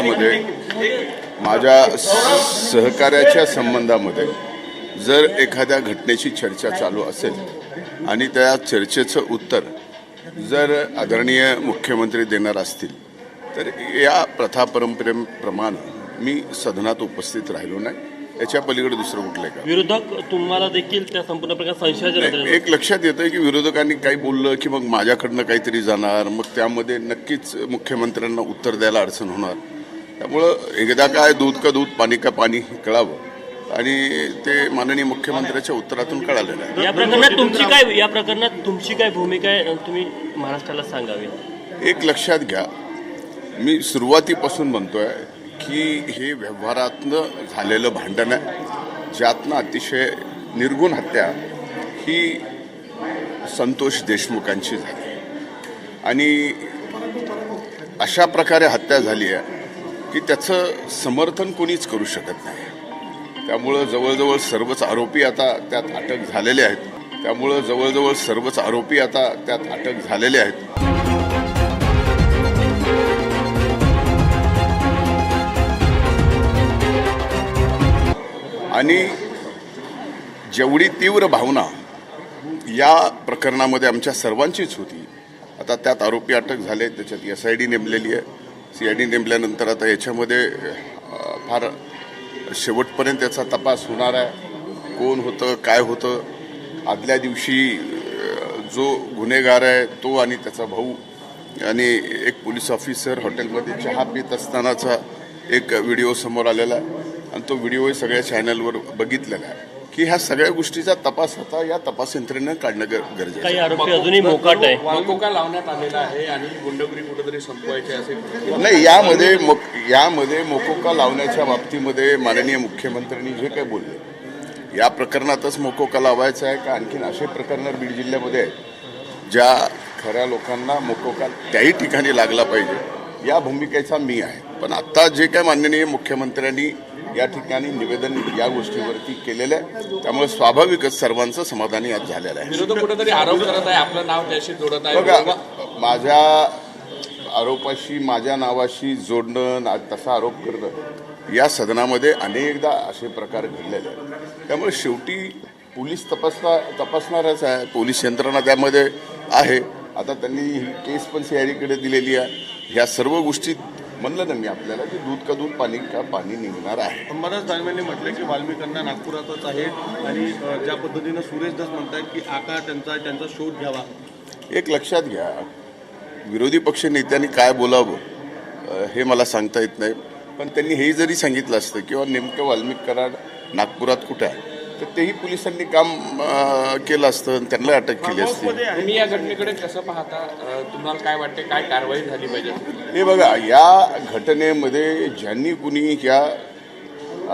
संबंधामध्ये माझ्या सहकार्याच्या संबंधामध्ये जर एखाद्या घटनेची चर्चा चालू असेल आणि त्या चर्चेचं उत्तर जर आदरणीय मुख्यमंत्री देणार असतील तर या प्रथा परंपरेप्रमाणे मी सदनात उपस्थित राहिलो नाही. याच्या पलीकडे दुसरं कुठलं का? विरोधक तुम्हाला देखील त्या संपूर्ण प्रकार एक लक्षात येतं की विरोधकांनी काही बोललं की मग माझ्याकडनं काहीतरी जाणार मग त्यामध्ये नक्कीच मुख्यमंत्र्यांना उत्तर द्यायला अडचण होणार. त्यामुळं एकदा काय दूध का दूध पाणी का पाणी हे कळावं. आणि ते माननीय मुख्यमंत्र्याच्या उत्तरातून कळालेलं आहे या प्रकरणात तुमची काय या प्रकरणात तुमची काय भूमिका आहे? तुम्ही महाराष्ट्राला सांगावी. एक लक्षात घ्या. मी सुरुवातीपासून म्हणतोय की हे व्यवहारातनं झालेलं भांडण आहे. ज्यातनं अतिशय निर्गुण हत्या ही संतोष देशमुखांची झाली. आणि अशा प्रकारे हत्या झाली आहे. की त्याचं समर्थन कोणीच करू शकत नाही. त्यामुळं जवळजवळ सर्वच आरोपी आता त्यात अटक झालेले आहेत. त्यामुळं जवळजवळ सर्वच आरोपी आता त्यात अटक झालेले आहेत. आणि जेवढी तीव्र भावना या प्रकरणामध्ये आमच्या सर्वांचीच होती आता त्यात आरोपी अटक झाले त्याच्यात एस आय डी नेमलेली आहे. सी आय डी नेमल्यानंतर आता याच्यामध्ये फार शेवटपर्यंत याचा तपास होणार आहे. कोण होतं काय होतं? आदल्या दिवशी जो गुन्हेगार आहे तो आणि त्याचा भाऊ आणि एक पोलीस ऑफिसर हॉटेलमध्ये चहा पित असतानाचा एक व्हिडिओ समोर आलेला आहे. आणि तो व्हिडिओ सगळ्या चॅनलवर बघितलेला आहे. की ह्या सगळ्या गोष्टीचा तपास आता या तपास यंत्रणेनं काढणं गर- गरजेचं आहे. काही आरोपी अजूनही मोकाट आहे. वाकोका लावण्यात आलेला आहे आणि गुंडगिरी कुठेतरी संपवायची असे नाही यामध्ये मोक- यामध्ये मोकोका लावण्याच्या बाबतीमध्ये माननीय मुख्यमंत्र्यांनी जे काही बोलले या प्रकरणातच मोकोका लावायचा आहे का? आणखीन असे प्रकरणं बीड जिल्ह्यामध्ये आहेत ज्या खऱ्या लोकांना मोकोका त्याही ठिकाणी लागला पाहिजे. या भूमिकेचा मी आहे. पण आता जे काय माननीय मुख्यमंत्र्यांनी या ठिकाणी निवेदन या गोष्टीवरती केलेलं आहे त्यामुळे स्वाभाविकच सर्वांचं समाधानी आज झालेलं आहे. विरोधक कुठेतरी आरोप करत आहे आपलं नाव त्याशी जोडत आहे. बघा माझ्या आरोपाशी माझ्या नावाशी जोडणं ना- तसा आरोप करणं या सदनामध्ये अनेकदा असे प्रकार घडलेले आहेत. त्यामुळे शेवटी पोलीस तपासला तपासणारच आहे पोलीस यंत्रणा त्यामध्ये आहे. आता त्यांनी ही केस पण सीआयडीकडे दिलेली आहे. ह्या सर्व गोष्टी म्हणलं ना मी आपल्याला की दूध का दूध पाणी का पाणी निघणार आहे. अंबादास दानवेंनी म्हटलं की वाल्मिकांना नागपुरातच आहे आणि ज्या पद्धतीनं सुरेश दास म्हणतात की आका त्यांचा त्यांचा शोध घ्यावा. एक लक्षात घ्या विरोधी पक्ष नेत्यांनी काय बोलावं हे मला सांगता येत नाही. पण त्यांनी हेही जरी सांगितलं असतं किंवा नेमकं वाल्मिक कराड नागपुरात कुठे आहे? तर तेही पोलिसांनी काम केलं असतं आणि त्यांना अटक केली असती. तुम्ही या घटनेकडे कसं पाहता? तुम्हाला काय वाटते? काय कारवाई झाली पाहिजे? हे बघा या घटनेमध्ये ज्यांनी कुणी या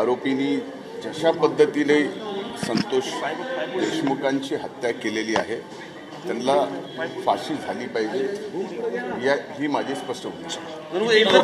आरोपींनी जशा पद्धतीने संतोष देशमुखांची हत्या केलेली आहे त्यांना फाशी झाली पाहिजे या ही माझी स्पष्ट भूमिका